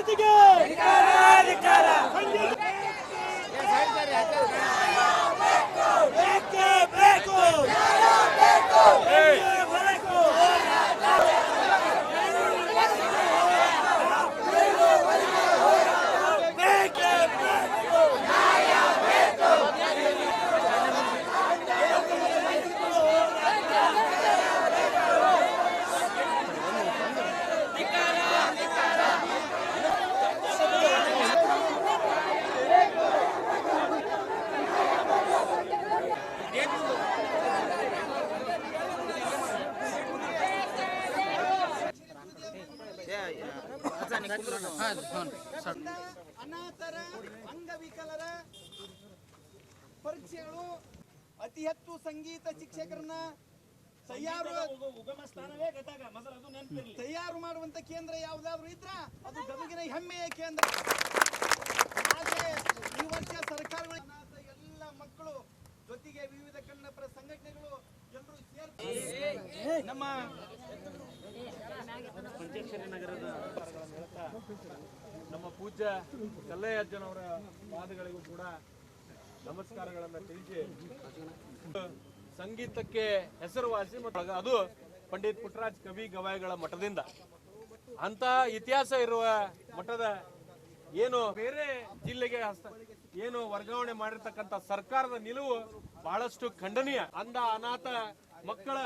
ಜ್ಞಾನಿಗಳ ಕುಲಪತಿಗೆ ಅನಾಥರ ಅಂಗವಿಕಲರ ಪರೀಕ್ಷೆಗಳು ಅತಿ ಹೆಚ್ಚು ಸಂಗೀತ ಶಿಕ್ಷಕರನ್ನ ತಯಾರು ತಯಾರು ಮಾಡುವಂತ ಕೇಂದ್ರ ಯಾವ್ದಾದ್ರು ಇದ್ರ? ಅದು ಗದಗಿನ ಹೆಮ್ಮೆಯ ಕೇಂದ್ರ. ಆದ್ರೆ ಈ ವರ್ಷ ಸರ್ಕಾರಗಳು ಅನಾಥ ಎಲ್ಲ ಮಕ್ಕಳು ಜೊತೆಗೆ ವಿವಿಧ ಕನ್ನಡಪರ ಸಂಘಟನೆಗಳು ಎಲ್ಲರೂ ಸೇರ್ಕೊಂಡು ನಮ್ಮ ಪಂಚೇಶ್ವರಿ ನಗರದ ನಮ್ಮ ಪೂಜ್ಯ ಕಲ್ಲಯ್ಯಜ್ಜನವರ ಪಾದಗಳಿಗೂ ಕೂಡ ನಮಸ್ಕಾರಗಳನ್ನು ತಿಳಿಸಿ. ಸಂಗೀತಕ್ಕೆ ಹೆಸರುವಾಸಿ ಮತ್ತು ಅದು ಪಂಡಿತ್ ಪುಟ್ಟರಾಜ್ ಕವಿ ಗವಾಯಿಗಳ ಮಠದಿಂದ. ಅಂತ ಇತಿಹಾಸ ಇರುವ ಮಠದ ಏನು ಬೇರೆ ಜಿಲ್ಲೆಗೆ ಏನು ವರ್ಗಾವಣೆ ಮಾಡಿರ್ತಕ್ಕಂಥ ಸರ್ಕಾರದ ನಿಲುವು ಬಹಳಷ್ಟು ಖಂಡನೀಯ. ಅಂದ ಅನಾಥ ಮಕ್ಕಳ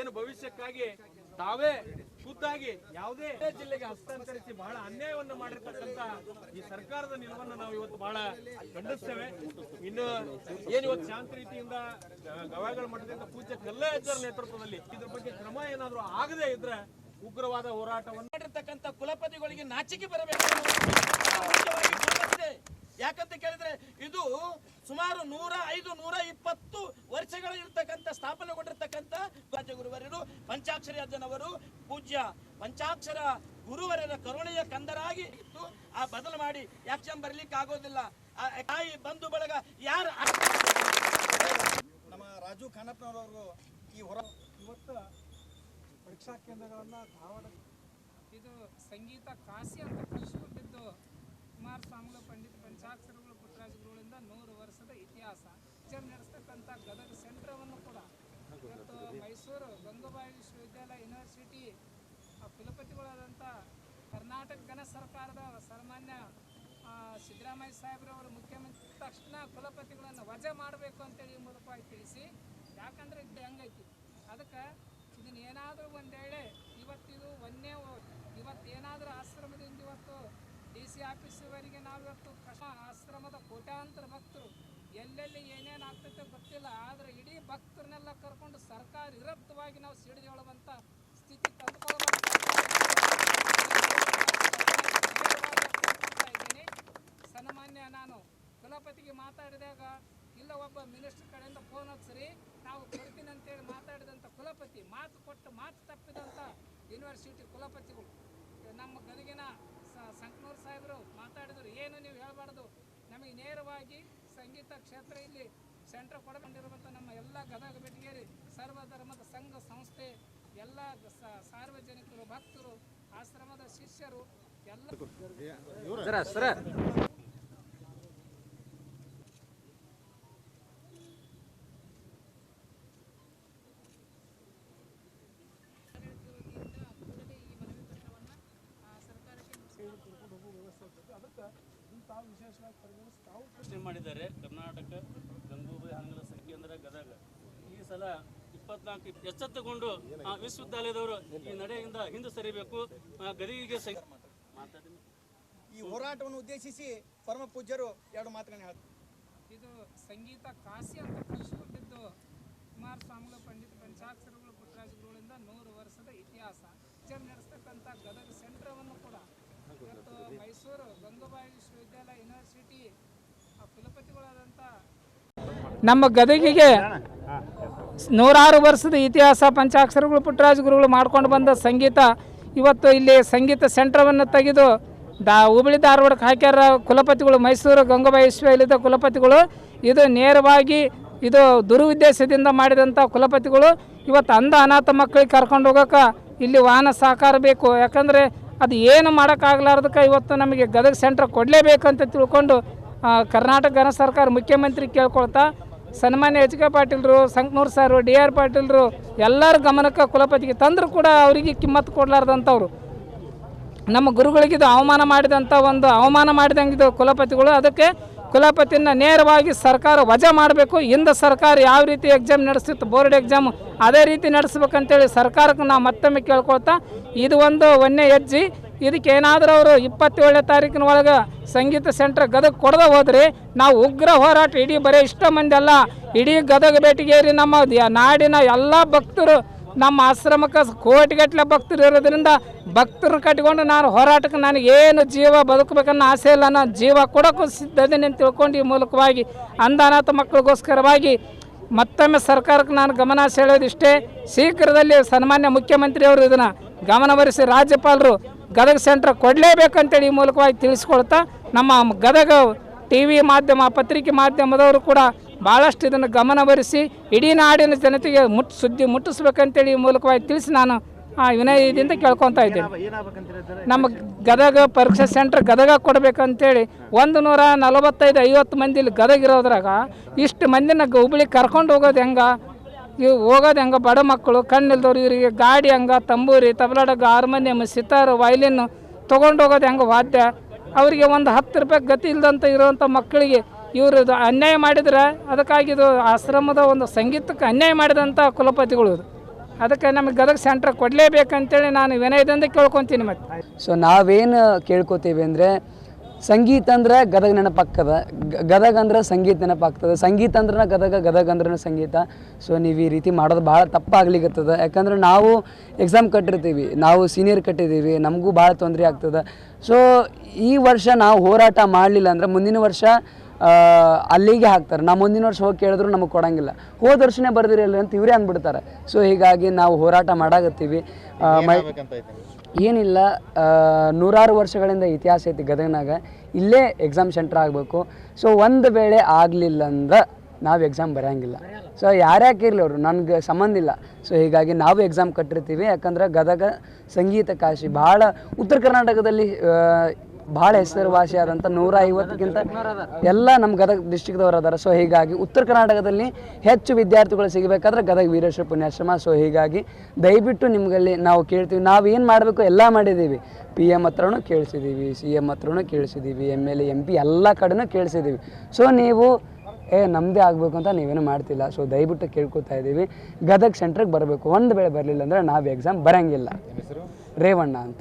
ಏನು ಭವಿಷ್ಯಕ್ಕಾಗಿ ತಾವೇ ಖುದ್ದಾಗಿ ಯಾವುದೇ ಜಿಲ್ಲೆಗೆ ಹಸ್ತಾಂತರಿಸಿ ಬಹಳ ಅನ್ಯಾಯವನ್ನು ಮಾಡಿರ್ತಕ್ಕಂತ ಈ ಸರ್ಕಾರದ ನಿಲುವನ್ನು ನಾವು ಇವತ್ತು ಬಹಳ ಖಂಡಿಸ್ತೇವೆ ಇನ್ನು ಏನು ಇವತ್ತು ಶಾಂತ ರೀತಿಯಿಂದ ಗವಾಯಿಗಳ ಮಠದಿಂದ ಪೂಜ್ಯ ಕಲ್ಲಯ್ಯಜ್ಜರ ನೇತೃತ್ವದಲ್ಲಿ ಇದ್ರ ಬಗ್ಗೆ ಕ್ರಮ ಏನಾದರೂ ಆಗದೇ ಇದ್ರೆ ಉಗ್ರವಾದ ಹೋರಾಟವನ್ನು ಮಾಡಿರ್ತಕ್ಕಂಥ ಕುಲಪತಿಗಳಿಗೆ ನಾಚಿಕೆ ಬರಬೇಕು. ಯಾಕಂತ ಕೇಳಿದ್ರೆ ಇದು ಸುಮಾರು ನೂರ ಐದು, ನೂರ ಇಪ್ಪತ್ತು ವರ್ಷಗಳ ಇರ್ತಕ್ಕಂಥ ಸ್ಥಾಪನೆಗೊಂಡಿರ್ತಕ್ಕಂಥ ಪಂಚಾಕ್ಷರಿ ಅಜ್ಜನವರು ಪೂಜ್ಯ ಪಂಚಾಕ್ಷರ ಗುರುವರರ ಕರುಣೆಯ ಕಂದರಾಗಿ ಇತ್ತು. ಆ ಬದಲು ಮಾಡಿ ಯಾಕ್ಷನ್ ಬರ್ಲಿಕ್ಕೆ ಆಗೋದಿಲ್ಲ. ಆ ತಾಯಿ ಬಂಧು ಬಳಗ ಯಾರು ನಮ್ಮ ರಾಜು ಖಾನಪ್ಪನವರವರು ಈ ಹೊರ ಇವತ್ತು ಪರೀಕ್ಷಾ ಕೇಂದ್ರಗಳನ್ನ ಧಾರವಾಡ ಇದು ಸಂಗೀತ ಕಾಸಿ ಅಂತ ಕಲಿಸ್ಕೊಟ್ಟಿದ್ದು ಕುಮಾರ್ ಸ್ವಾಮಿಗಳು ಪಂಡಿತ ಪಂಚಾಕ್ಷರಗಳು ಪುಟ್ಟರಾಜಗುರುಗಳಿಂದ ನೂರು ವರ್ಷದ ಇತಿಹಾಸ. ನಡೆಸ್ತಕ್ಕಂಥ ಗದಗ ಸೆಂಟ್ರವನ್ನು ಕೂಡ ಇವತ್ತು ಮೈಸೂರು ಗಂಗೂಬಾಯಿ ವಿಶ್ವವಿದ್ಯಾಲಯ ಯೂನಿವರ್ಸಿಟಿ ಕುಲಪತಿಗಳಾದಂಥ ಕರ್ನಾಟಕ ಘನ ಸರ್ಕಾರದ ಸನ್ಮಾನ್ಯ ಸಿದ್ದರಾಮಯ್ಯ ಸಾಹೇಬ್ರವರು ಮುಖ್ಯಮಂತ್ರಿ ತಕ್ಷಣ ಕುಲಪತಿಗಳನ್ನು ವಜಾ ಮಾಡಬೇಕು ಅಂತೇಳಿ ಮೂಲಕವಾಗಿ ತಿಳಿಸಿ, ಯಾಕಂದ್ರೆ ಇದು ಹೆಂಗೈತಿ? ಅದಕ್ಕೆ ಇದನ್ನ ಏನಾದರೂ ಒಂದು ವೇಳೆ ಇವತ್ತಿದು ಒಂದೇ ಇವತ್ತು ಏನಾದರೂ ಆಶ್ರಮದಿಂದ ಇವತ್ತು ಡಿ ಸಿ ನಾವು ಇವತ್ತು ಕಷ್ಟ ಆಶ್ರಮದ ಕೋಟ್ಯಾಂತರ ಭಕ್ತರು ಎಲ್ಲೆಲ್ಲಿ ಏನೇನು ಆಗ್ತೈತೆ ಗೊತ್ತಿಲ್ಲ, ಆದರೆ ಇಡೀ ಭಕ್ತರನ್ನೆಲ್ಲ ಕರ್ಕೊಂಡು ಸರ್ಕಾರ ವಿರುದ್ಧವಾಗಿ ನಾವು ಸಿಡಿದೇಳುವಂಥ ಸ್ಥಿತಿ ತಂದುಕೊಳ್ಳಬೇಕು ಸನ್ಮಾನ್ಯ ನಾನು ಕುಲಪತಿಗೆ ಮಾತಾಡಿದಾಗ, ಇಲ್ಲ ಒಬ್ಬ ಮಿನಿಸ್ಟರ್ ಕಡೆಯಿಂದ ಫೋನ್ ಹಚ್ಚಿರಿ, ನಾವು ಕೊಡ್ತೀನಿ ಅಂತೇಳಿ ಮಾತಾಡಿದಂಥ ಕುಲಪತಿ, ಮಾತು ಕೊಟ್ಟು ಮಾತು ತಪ್ಪಿದಂಥ ಯೂನಿವರ್ಸಿಟಿ ಕುಲಪತಿಗಳು. ನಮ್ಮ ಗದಗಿನ ಸಂಕನೂರು ಸಾಹೇಬರು ಮಾತಾಡಿದರು, ಏನು ನೀವು ಹೇಳಬಾರ್ದು, ನಮಗೆ ನೇರವಾಗಿ ಸಂಗೀತ ಕ್ಷೇತ್ರ ಇಲ್ಲಿ ಸೆಂಟರ್ ಕೊಡಕೊಂಡಿರುವಂಥ ನಮ್ಮ ಎಲ್ಲ ಗದಗ ಬೆಟಗೇರಿ ಸರ್ವಧರ್ಮದ ಸಂಘ ಸಂಸ್ಥೆ, ಎಲ್ಲ ಸಾರ್ವಜನಿಕರು, ಭಕ್ತರು, ಆಶ್ರಮದ ಶಿಷ್ಯರು, ಎಲ್ಲ ಪ್ರಶ್ನೆ ಮಾಡಿದ್ದಾರೆ ಕರ್ನಾಟಕ ಗಂಗೂಬಾಯಿ ಹಾನಗಲ ಸಂಕೇಂದ್ರ ಗದಗ. ಈ ಸಲ ಇಪ್ಪತ್ನಾಲ್ಕು ಎಚ್ಚೆತ್ತುಕೊಂಡು ಆ, ವಿಶ್ವವಿದ್ಯಾಲಯದವರು ಈ ನಡೆಯಿಂದ ಹಿಂದೆ ಸರಿಬೇಕು ಆ, ಗದಗಿಗೆ ಸಂ- ಮಾತಾಡಿ. ಈ ಹೋರಾಟವನ್ನು ಉದ್ದೇಶಿಸಿ ಪರಮ ಪೂಜ್ಯರು ಎರಡು ಮಾತುಗಳನ್ನ ಹೇಳ್ತಾರೆ. ಇದು ಸಂಗೀತ ಕಾಶಿ ಅಂತ ಕರೆಸಿಕೊಂಡಿದ್ದು ಕುಮಾರಸ್ವಾಮಿಗಳು ಪಂಡಿತ ಪಂಚಾಕ್ಷರಗಳು ಪುಟ್ಟರಾಜುಗಳಿಂದ ನೂರು ವರ್ಷದ ಇತಿಹಾಸ. ನಡೆಸ್ತಕ್ಕಂಥ ಗದಗ ಸೆಂಟ್ರವನ್ನು ಕೂಡ ಇವತ್ತು ಮೈಸೂರು ಗಂಗಾಬಾಯಿ ವಿಶ್ವವಿದ್ಯಾಲಯ ಯೂನಿವರ್ಸಿಟಿ ಆ ಕುಲಪತಿಗಳಾದಂಥ ನಮ್ಮ ಗದಗಿಗೆ ನೂರಾರು ವರ್ಷದ ಇತಿಹಾಸ ಪಂಚಾಕ್ಷರಗಳು ಪುಟ್ಟರಾಜ ಗುರುಗಳು ಮಾಡ್ಕೊಂಡು ಬಂದ ಸಂಗೀತ, ಇವತ್ತು ಇಲ್ಲಿ ಸಂಗೀತ ಸೆಂಟ್ರವನ್ನು ತೆಗೆದು ದಾ ಹುಬ್ಬಳ್ಳಿ ಧಾರವಾಡಕ್ಕೆ ಹಾಕ್ಯಾರ ಕುಲಪತಿಗಳು ಮೈಸೂರು ಗಂಗಾಬಾಯಿ ವಿಶ್ವವಿದ್ಯಾಲಯದ ಕುಲಪತಿಗಳು. ಇದು ನೇರವಾಗಿ ಇದು ದುರುದ್ದೇಶದಿಂದ ಮಾಡಿದಂಥ ಕುಲಪತಿಗಳು. ಇವತ್ತು ಅಂಧ ಅನಾಥ ಮಕ್ಕಳಿಗೆ ಕರ್ಕೊಂಡು ಹೋಗೋಕೆ ಇಲ್ಲಿ ವಾಹನ ಸಹಕಾರ ಬೇಕು. ಯಾಕಂದರೆ ಅದು ಏನು ಮಾಡೋಕ್ಕಾಗಲಾರ್ದಕ್ಕೆ ಇವತ್ತು ನಮಗೆ ಗದಗ ಸೆಂಟ್ರ್ ಅಂತ ತಿಳ್ಕೊಂಡು ಕರ್ನಾಟಕ ಗಣ ಸರ್ಕಾರ ಮುಖ್ಯಮಂತ್ರಿ ಕೇಳ್ಕೊಳ್ತಾ ಸನ್ಮಾನ್ಯ ಎಚ್ ಕೆ ಪಾಟೀಲ್ರು, ಸಂಕನೂರ್ ಸಾರು, ಡಿ ಆರ್ ಪಾಟೀಲ್ರು ಎಲ್ಲರ ಗಮನಕ್ಕೆ ಕುಲಪತಿಗೆ ತಂದರೂ ಕೂಡ ಅವರಿಗೆ ಕಿಮ್ಮತ್ತು ಕೊಡಲಾರ್ದಂಥವ್ರು. ನಮ್ಮ ಗುರುಗಳಿಗೆ ಇದು ಅವಮಾನ ಮಾಡಿದಂಥ ಒಂದು ಅವಮಾನ ಮಾಡಿದಂಗೆ ಇದು ಕುಲಪತಿಗಳು. ಅದಕ್ಕೆ ಕುಲಪತಿನ ನೇರವಾಗಿ ಸರ್ಕಾರ ವಜಾ ಮಾಡಬೇಕು. ಇಂದ ಸರ್ಕಾರ ಯಾವ ರೀತಿ ಎಕ್ಸಾಮ್ ನಡೆಸ್ತಿತ್ತು, ಬೋರ್ಡ್ ಎಕ್ಸಾಮ್ ಅದೇ ರೀತಿ ನಡೆಸ್ಬೇಕಂತೇಳಿ ಸರ್ಕಾರಕ್ಕೆ ನಾವು ಮತ್ತೊಮ್ಮೆ ಕೇಳ್ಕೊಳ್ತಾ, ಇದು ಒಂದು ಒಂದೇ ಹೆಜ್ಜೆ. ಇದಕ್ಕೆ ಏನಾದರೂ ಅವರು ಇಪ್ಪತ್ತೇಳನೇ ತಾರೀಕಿನ ಒಳಗೆ ಸಂಗೀತ ಸೆಂಟ್ರ್ ಗದಗ ಕೊಡದೆ ಹೋದರೆ ನಾವು ಉಗ್ರ ಹೋರಾಟ ಇಡೀ ಬರೀ ಇಷ್ಟ ಮಂದಿ ಅಲ್ಲ. ಇಡೀ ಗದಗ ಬೇಟಿಗೇರಿ ನಮ್ಮ ನಾಡಿನ ಎಲ್ಲ ಭಕ್ತರು, ನಮ್ಮ ಆಶ್ರಮಕ್ಕೆ ಕೋಟಿಗಟ್ಟಲೆ ಭಕ್ತರು ಇರೋದ್ರಿಂದ ಭಕ್ತರು ಕಟ್ಕೊಂಡು ನಾನು ಹೋರಾಟಕ್ಕೆ ನನಗೆ ಏನು ಜೀವ ಬದುಕಬೇಕನ್ನೋ ಆಸೆ ಇಲ್ಲ. ನಾನು ಜೀವ ಕೊಡೋಕ್ಕೂ ಸಿದ್ಧದೇನೆ ಅಂತ ತಿಳ್ಕೊಂಡು ಈ ಮೂಲಕವಾಗಿ ಅಂದಾನಾಥ ಮಕ್ಕಳಿಗೋಸ್ಕರವಾಗಿ ಮತ್ತೊಮ್ಮೆ ಸರ್ಕಾರಕ್ಕೆ ನಾನು ಗಮನ ಸೆಳೆಯೋದಿಷ್ಟೇ. ಶೀಘ್ರದಲ್ಲಿ ಸನ್ಮಾನ್ಯ ಮುಖ್ಯಮಂತ್ರಿಯವರು ಇದನ್ನು ಗಮನವರಿಸಿ ರಾಜ್ಯಪಾಲರು ಗದಗ ಸೆಂಟ್ರ್ ಕೊಡಲೇಬೇಕಂತೇಳಿ ಈ ಮೂಲಕವಾಗಿ ತಿಳಿಸ್ಕೊಳ್ತಾ ನಮ್ಮ ಗದಗ ಟಿ ವಿ ಮಾಧ್ಯಮ ಪತ್ರಿಕೆ ಮಾಧ್ಯಮದವರು ಕೂಡ ಭಾಳಷ್ಟು ಇದನ್ನು ಗಮನವರಿಸಿ ಇಡೀ ನಾಡಿನ ಜನತೆಗೆ ಮುಟ್ ಸುದ್ದಿ ಮುಟ್ಟಿಸ್ಬೇಕಂತೇಳಿ ಈ ಮೂಲಕವಾಗಿ ತಿಳಿಸಿ ನಾನು ಆ, ವಿನಯದಿಂದ ಕೇಳ್ಕೊತಾ ಇದ್ದೇನೆ. ನಮ್ಮ ಗದಗ ಪರೀಕ್ಷಾ ಸೆಂಟ್ರ್ ಗದಗ ಕೊಡಬೇಕಂತೇಳಿ ಒಂದು ನೂರ ನಲವತ್ತೈದು ಐವತ್ತು ಮಂದಿ ಇಲ್ಲಿ ಗದಗ ಇರೋದ್ರಾಗ ಇಷ್ಟು ಮಂದಿನ ಹುಬ್ಳಿ ಕರ್ಕೊಂಡು ಹೋಗೋದು ಹೆಂಗೆ? ಇವು ಹೋಗೋದು ಹೆಂಗೆ ಬಡ ಮಕ್ಕಳು, ಕಣ್ಣಿಲ್ದವ್ರು ಇವರಿಗೆ ಗಾಡಿ ಹಂಗೆ, ತಂಬೂರಿ, ತಬಲಾಡಗ ಹಾರ್ಮೋನಿಯಮ್ ಸಿತಾರ್, ವೈಲಿನ್ ತೊಗೊಂಡು ಹೋಗೋದು ಹೆಂಗೆ ವಾದ್ಯ. ಅವರಿಗೆ ಒಂದು ಹತ್ತು ರೂಪಾಯಿ ಗತಿ ಇಲ್ಲದಂತ ಇರುವಂಥ ಮಕ್ಕಳಿಗೆ ಇವರು ಅನ್ಯಾಯ ಮಾಡಿದ್ರೆ ಅದಕ್ಕಾಗಿ ಇದು ಆಶ್ರಮದ ಒಂದು ಸಂಗೀತಕ್ಕೆ ಅನ್ಯಾಯ ಮಾಡಿದಂಥ ಕುಲಪತಿಗಳು ಅದಕ್ಕೆ ನಮಗೆ ಗದಗ ಸೆಂಟ್ರ್ ಕೊಡಲೇಬೇಕಂತೇಳಿ ನಾನು ವಿನಯದಿಂದ ಕೇಳ್ಕೊತೀನಿ ಮತ್ತೆ. ಸೊ ನಾವೇನು ಕೇಳ್ಕೊತೀವಿ ಅಂದರೆ ಸಂಗೀತ ಅಂದ್ರೆ ಗದಗ ನೆನಪಾಗ್ತದ. ಗದಗ ಅಂದ್ರೆ ಸಂಗೀತ ನೆನಪಾಗ್ತದೆ. ಸಂಗೀತ ಅಂದ್ರೆ ಗದಗ ಗದಗ ಅಂದ್ರೆ ಸಂಗೀತ. ಸೊ ನೀವು ಈ ರೀತಿ ಮಾಡೋದು ಭಾಳ ತಪ್ಪಾಗ್ಲಿಕ್ಕತ್ತದ ಯಾಕಂದ್ರೆ ನಾವು ಎಕ್ಸಾಮ್ ಕಟ್ಟಿರ್ತೀವಿ. ನಾವು ಸೀನಿಯರ್ ಕಟ್ಟಿದ್ದೀವಿ. ನಮಗೂ ಭಾಳ ತೊಂದರೆ ಆಗ್ತದೆ. ಸೊ ಈ ವರ್ಷ ನಾವು ಹೋರಾಟ ಮಾಡಲಿಲ್ಲ ಅಂದ್ರೆ ಮುಂದಿನ ವರ್ಷ ಅಲ್ಲಿಗೆ ಹಾಕ್ತಾರೆ. ನಾವು ಮುಂದಿನ ವರ್ಷ ಹೋಗಿ ಕೇಳಿದ್ರು ನಮಗೆ ಕೊಡಂಗಿಲ್ಲ. ಹೋದ ವರ್ಷನೇ ಬರ್ದಿರಲ್ಲ ಅಂತ ಇವರೇ ಅಂದ್ಬಿಡ್ತಾರೆ. ಸೊ ಹೀಗಾಗಿ ನಾವು ಹೋರಾಟ ಮಾಡಾಕತ್ತೀವಿ. ಮೈ ಏನಿಲ್ಲ ನೂರಾರು ವರ್ಷಗಳಿಂದ ಇತಿಹಾಸ ಐತಿ ಗದಗನಾಗ. ಇಲ್ಲೇ ಎಕ್ಸಾಮ್ ಸೆಂಟ್ರ್ ಆಗಬೇಕು. ಸೊ ಒಂದು ವೇಳೆ ಆಗಲಿಲ್ಲ ಅಂದ್ರೆ ನಾವು ಎಕ್ಸಾಮ್ ಬರೆಯಂಗಿಲ್ಲ ಸೊ ಯಾರ್ಯಾಕೆ ಇರಲಿ ಅವರು, ನನಗೆ ಸಂಬಂಧ ಇಲ್ಲ. ಸೊ ಹೀಗಾಗಿ ನಾವು ಎಕ್ಸಾಮ್ ಕಟ್ಟಿರ್ತೀವಿ. ಯಾಕಂದ್ರೆ ಗದಗ ಸಂಗೀತ ಕಾಶಿ ಭಾಳ ಉತ್ತರ ಕರ್ನಾಟಕದಲ್ಲಿ ಭಾಳ ಹೆಸರುವಾಸಿಯಾದಂಥ ನೂರ ಐವತ್ತಕ್ಕಿಂತ ಎಲ್ಲ ನಮ್ಮ ಗದಗ ಡಿಸ್ಟಿಕ್ದವ್ರು ಅದಾರ. ಸೊ ಹೀಗಾಗಿ ಉತ್ತರ ಕರ್ನಾಟಕದಲ್ಲಿ ಹೆಚ್ಚು ವಿದ್ಯಾರ್ಥಿಗಳು ಸಿಗಬೇಕಾದ್ರೆ ಗದಗ ವೀರೇಶ್ವರ ಪುಣ್ಯಾಶ್ರಮ. ಸೊ ಹೀಗಾಗಿ ದಯವಿಟ್ಟು ನಿಮ್ಗಲ್ಲಿ ನಾವು ಕೇಳ್ತೀವಿ. ನಾವು ಏನು ಮಾಡಬೇಕು ಎಲ್ಲ ಮಾಡಿದ್ದೀವಿ. ಪಿ ಎಂ ಹತ್ರನೂ ಕೇಳಿಸಿದ್ದೀವಿ ಸಿ ಎಂ ಹತ್ರನೂ ಕೇಳಿಸಿದ್ದೀವಿ M L A M P ಎಲ್ಲ ಕಡೆನೂ ಕೇಳಿಸಿದ್ದೀವಿ. ಸೊ ನೀವು ಏ ನಮ್ಮದೇ ಆಗಬೇಕು ಅಂತ ನೀವೇನು ಮಾಡ್ತಿಲ್ಲ. ಸೊ ದಯವಿಟ್ಟು ಕೇಳ್ಕೊತಾ ಇದ್ದೀವಿ. ಗದಗ ಸೆಂಟ್ರಿಗೆ ಬರಬೇಕು. ಒಂದು ವೇಳೆ ಬರಲಿಲ್ಲ ಅಂದರೆ ನಾವು ಎಕ್ಸಾಮ್ ಬರೋಂಗಿಲ್ಲ. ರೇವಣ್ಣ ಅಂತ.